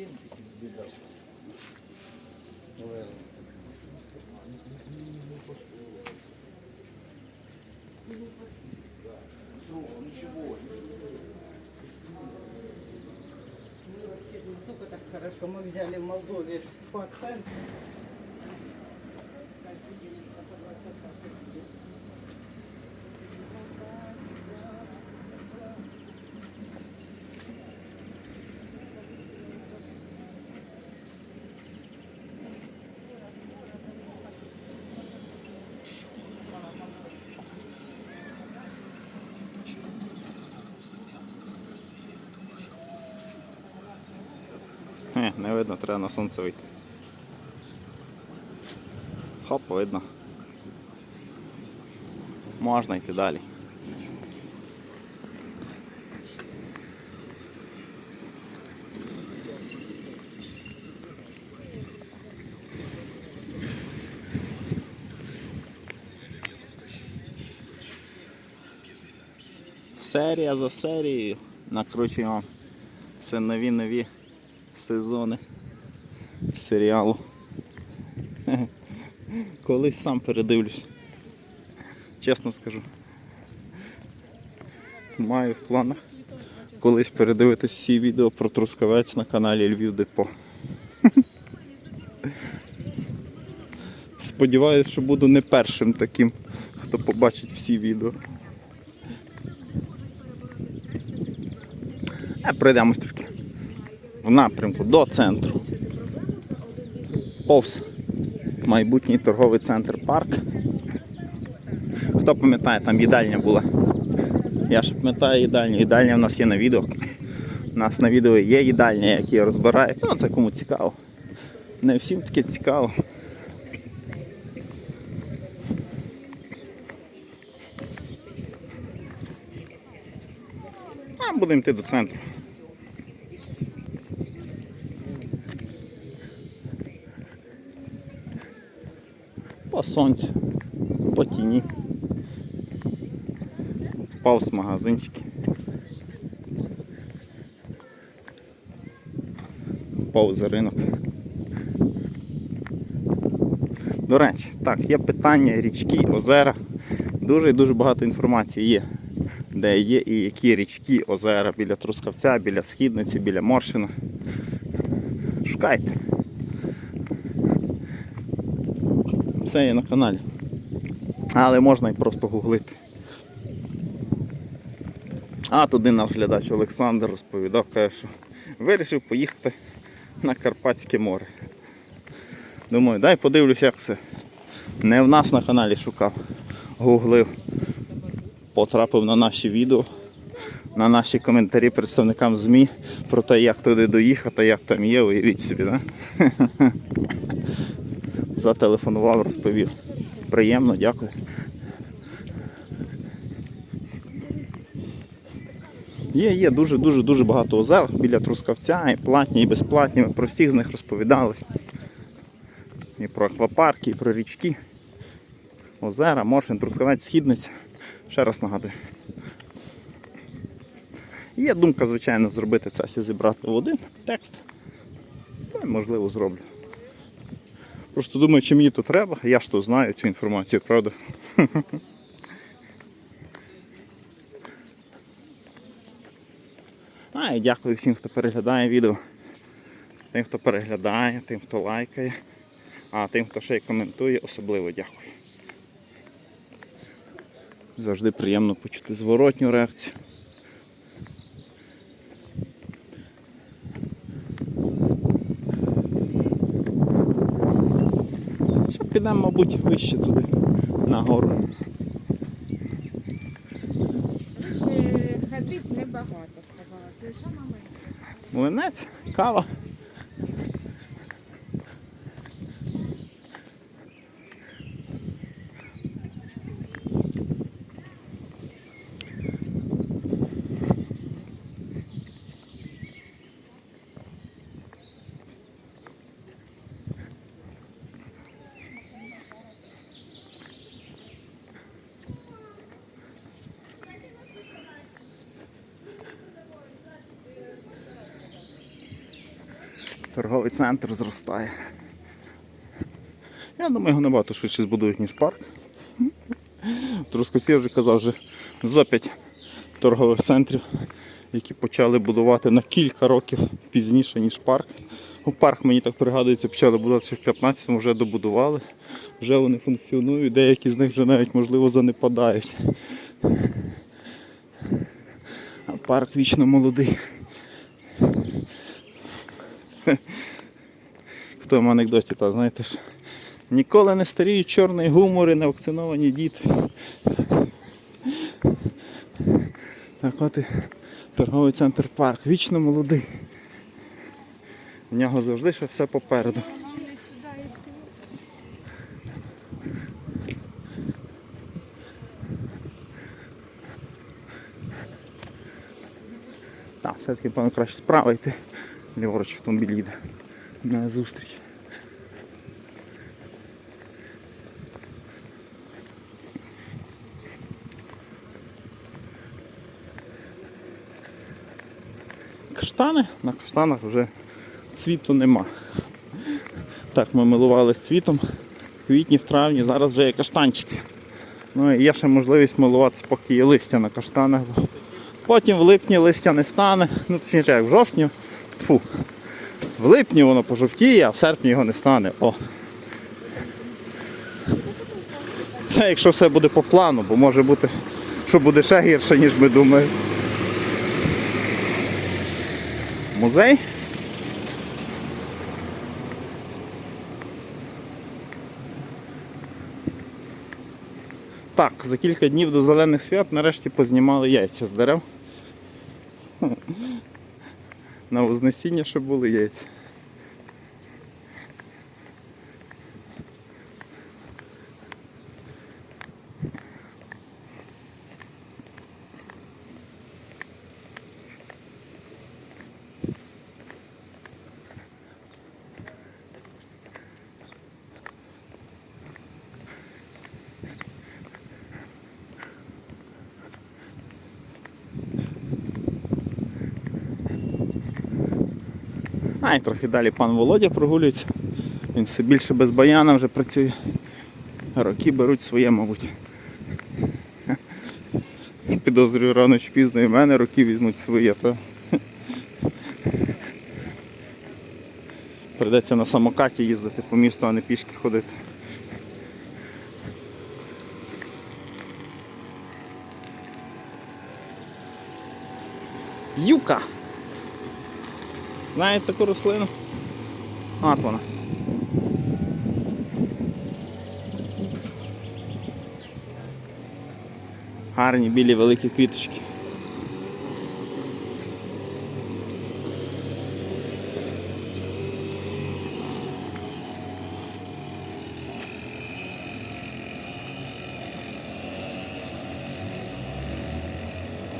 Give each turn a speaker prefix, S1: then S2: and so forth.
S1: він біда.
S2: Мы вообще, ну, сколько так хорошо. Мы взяли в Молдове спа-центр.
S3: Хе, не видно, треба на сонце вийти. Хоп, видно. Можна йти далі. Серія за серією накручуємо все нові нові сезони серіалу. Колись сам передивлюсь. Чесно скажу. Маю в планах колись передивитись всі відео про Трускавець на каналі Львів Депо. Сподіваюсь, що буду не першим таким, хто побачить всі відео. А пройдемось трошки в напрямку до центру. Повз майбутній торговий центр парк. Хто пам'ятає, там їдальня була. Я ж пам'ятаю їдальню. Їдальня в нас є на відео. У нас на відео є їдальня, які я розбираю. Ну, це кому цікаво. Не всім таке цікаво. А будемо йти до центру. По сонцю, по тіні. Повз магазинчики. Повз ринок. До речі, так, є питання, річки, озера. Дуже і дуже багато інформації є. Де є і які річки, озера біля Трускавця, біля Східниці, біля Моршина. Шукайте. Все є на каналі. Але можна і просто гуглити. А туди наш глядач Олександр розповідав, каже, що вирішив поїхати на Карпатське море. Думаю, дай подивлюсь, як це. Не в нас на каналі шукав, гуглив, потрапив на наші відео, на наші коментарі представникам ЗМІ про те, як туди доїхати, як там є, уявіть собі, да? Зателефонував, розповів. Приємно, дякую. Є, є дуже-дуже дуже багато озер біля Трускавця, і платні, і безплатні. Ми про всіх з них розповідали. І про аквапарки, і про річки. Озера, Моршин, Трускавець, Східниця. Ще раз нагадую. Є думка, звичайно, зробити це зібрати в один текст. Ну, можливо, зроблю. Просто думаю, чи мені то треба, я ж то знаю цю інформацію, правда? А, і дякую всім, хто переглядає відео. Тим, хто переглядає, тим, хто лайкає, а тим, хто ще й коментує, особливо дякую. Завжди приємно почути зворотню реакцію. Підемо, мабуть, вище туди,
S4: нагору. ходить небагато, сказала.
S3: Млинець, кава. Торговий центр зростає. Я думаю, його набагато швидше збудують, ніж парк. Трускавці я вже казав, вже за п'ять торгових центрів, які почали будувати на кілька років пізніше, ніж парк. У парк, мені так пригадується, почали будувати ще в 15-му, вже добудували. Вже вони функціонують, деякі з них вже навіть можливо занепадають. А парк вічно молодий. Тому анекдоті, та знаєте ж, ніколи не старіють чорний гумор і невакциновані діти. Так от і торговий центр парк, вічно молодий. В нього завжди ще все попереду. Так, все-таки, певно, краще справа йти. Ліворуч автомобіль їде на зустріч. Каштани? На каштанах вже цвіту нема. Так, ми милувалися цвітом в квітні, в травні, зараз вже є каштанчики. Ну і є ще можливість милуватися, поки є листя на каштанах. Потім в липні листя не стане, ну точніше як в жовтні. Фу. В липні воно пожовтіє, а в серпні його не стане. О. Це якщо все буде по плану, бо може бути, що буде ще гірше, ніж ми думаємо. Музей. Так, за кілька днів до зелених свят нарешті познімали яйця з дерев. На Вознесіння ще були яйця. А і трохи далі пан Володя прогулюється. Він все більше без баяна вже працює. Роки беруть своє, мабуть. Підозрюю рано чи пізно і в мене роки візьмуть своє, то прийдеться на самокаті їздити по місту, а не пішки ходити. Юка! Знаєте таку рослину? От вона. Гарні білі великі квіточки.